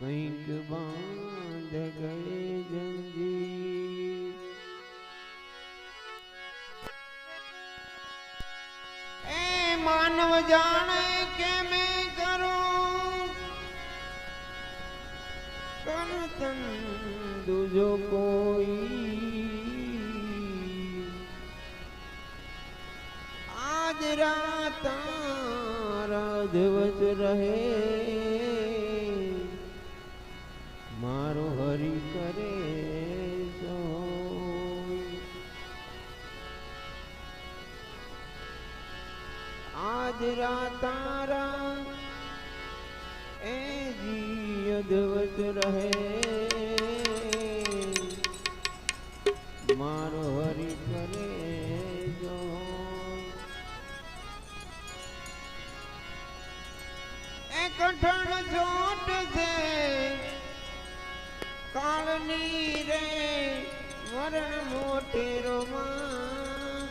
કંઈક બાંધ ગયે જંજી એ માનવ જાણે કે મેં કરું? તન દુજો કોઈ. આજ રાત દિવસ રહે. પૂરા તારા એ જીવત રહે. મારો હરી કરે જો. એ કઠણ જોટ છે, કાળની રે, વરણ મોટેરો માં.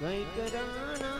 કઈ કરાણા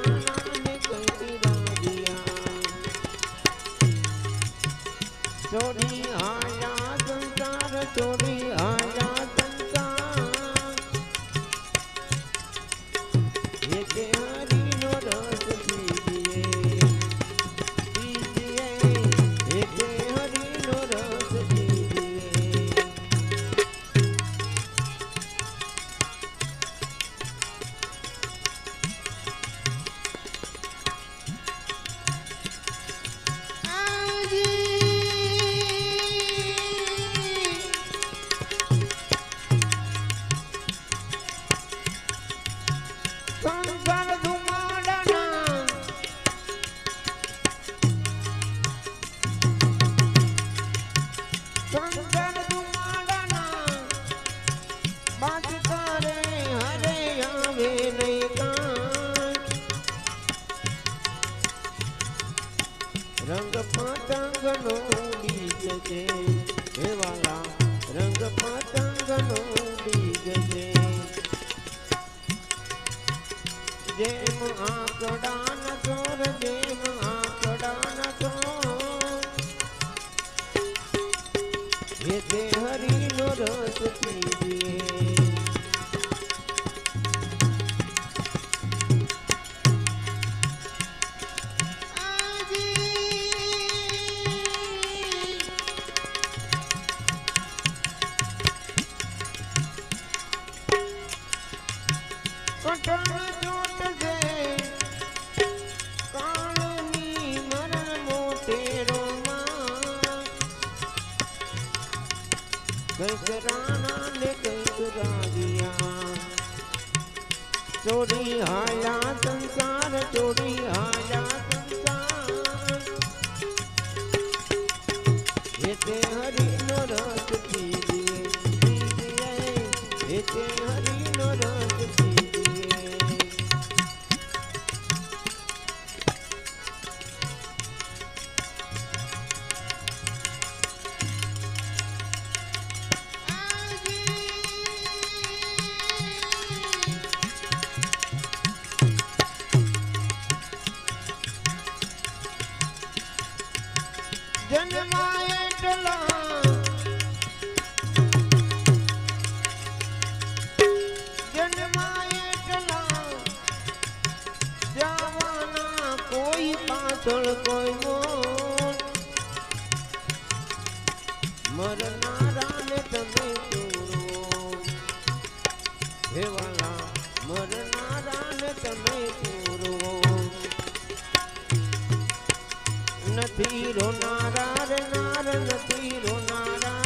રોનારા નાર નથી રોનારા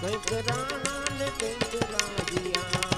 કંઈક રાણા કંઈક રાજિયા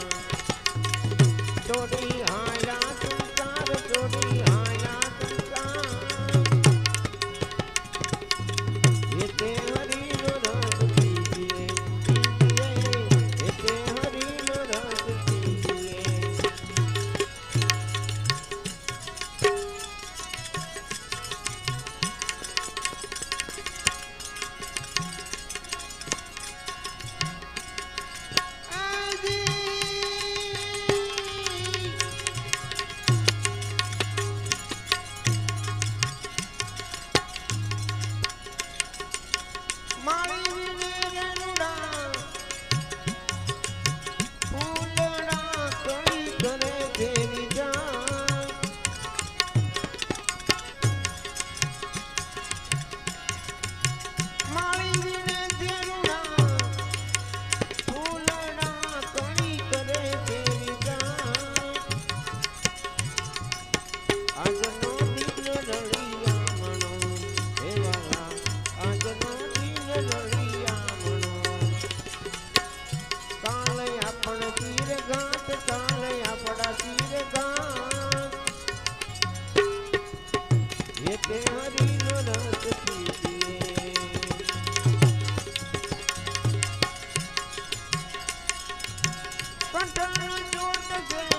કંઠની ચોટ છે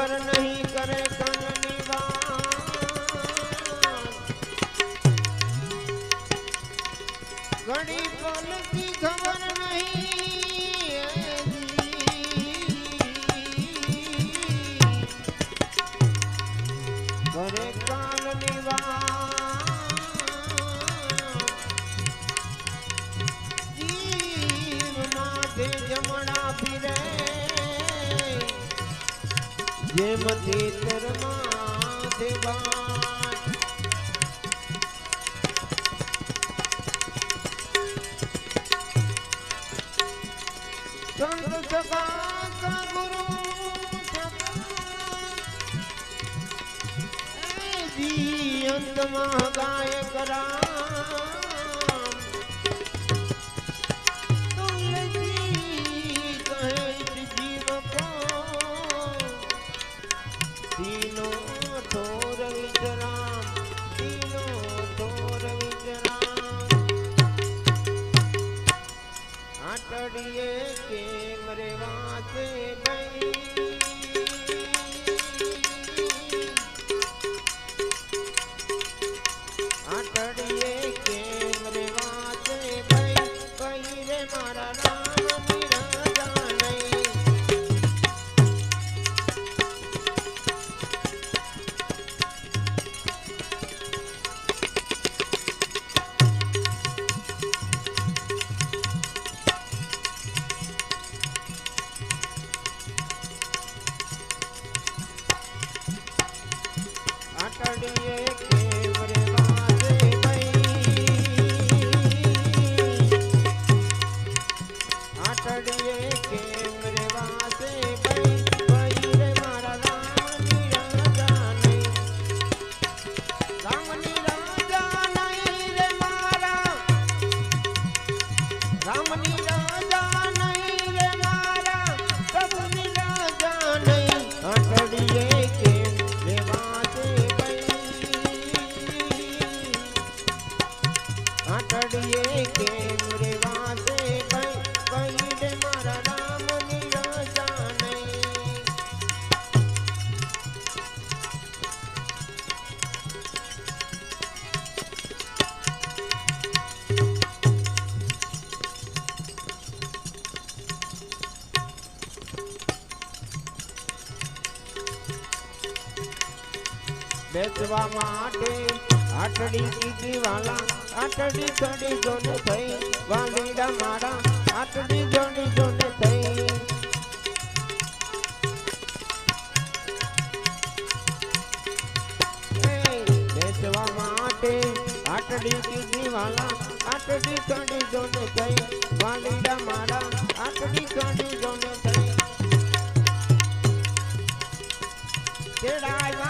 ખબર નહીં કરે કાનની વાત ઘડી ગાય કરા આટડીએ કેમ રેવાશે ભાઈ કઈ રે મારા આટડી જોડી જોને થઈ વાલીડા મારા આટડી જોડી જોને થઈ. બેસવા માટે આટડી કીધી વાલા આટડી ચડી જોને થઈ વાલીડા મારા આટડી ચડી જોને થઈ. તેડાવ્યા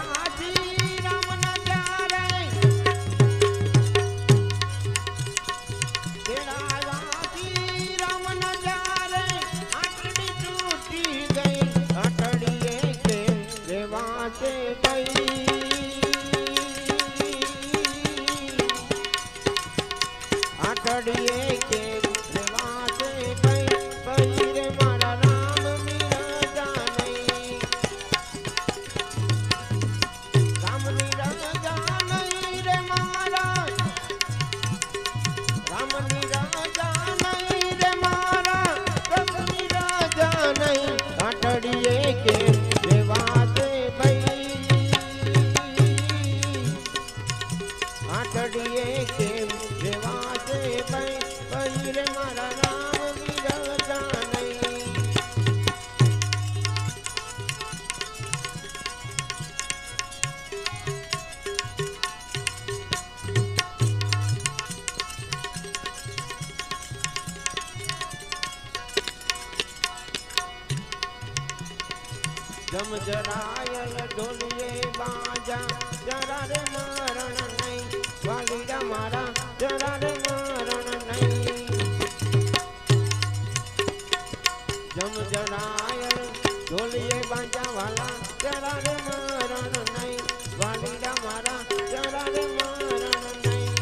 જમ જરાયલ ઢોલીએ બાજા વાલા જરા રે મરણ નહીં. વાલીડા મારા જરા રે મરણ નહીં.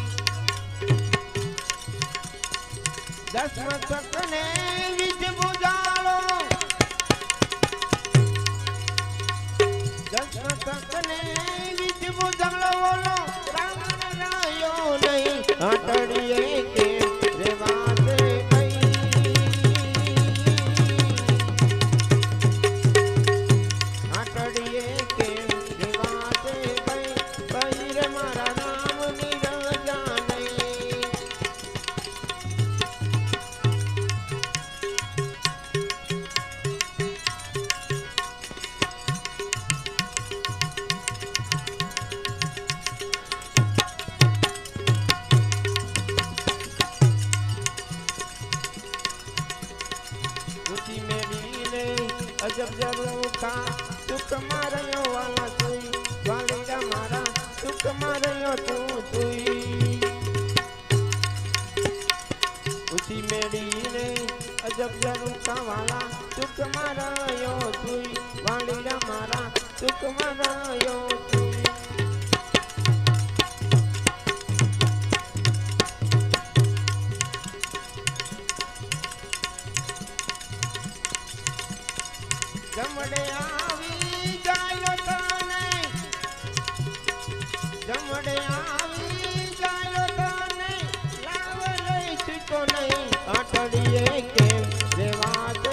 દસમ મસ્તકને વિજ બુજાળો. જસમતકને વિજ બુજાળો બોલો, રામ રાયો નહીં. આટડીએ કેમ સુખ માર્યો વાલા તુઈ વાલીડા મારા સુખ માર્યો તું તુઈ ઊંચી મેળીને અજબ જરૂખા વાલા સુખ માર્યો તુઈ વાલીડા મારા સુખ માર્યો તુઈ જમડે આવી આટડીએ કેમ? રેવા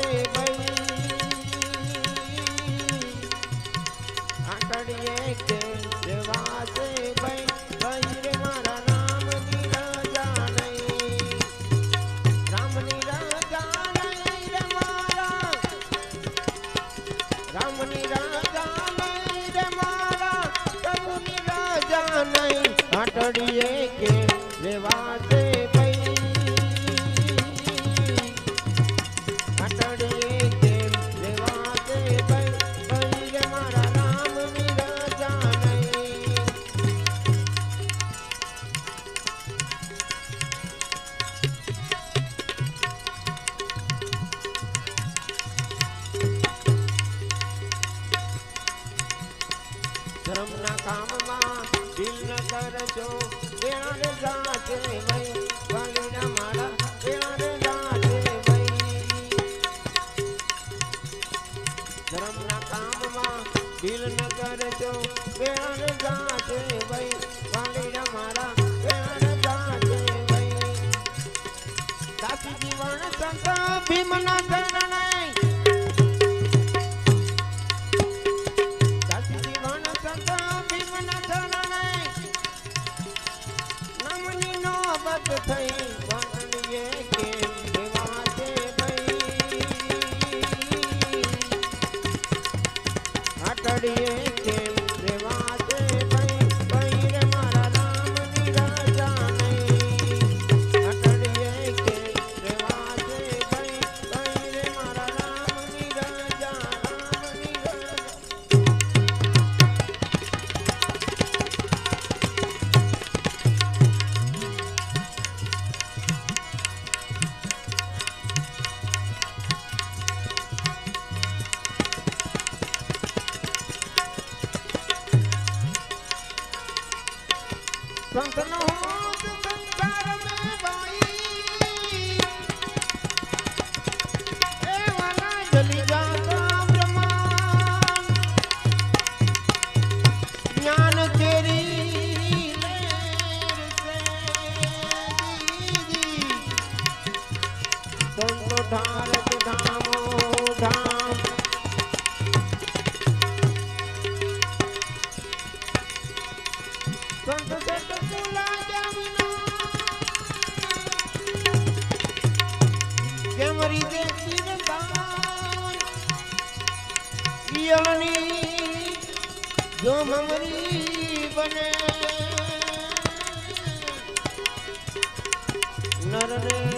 સંતનો संसार સંસાર બને નરને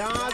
Yeah.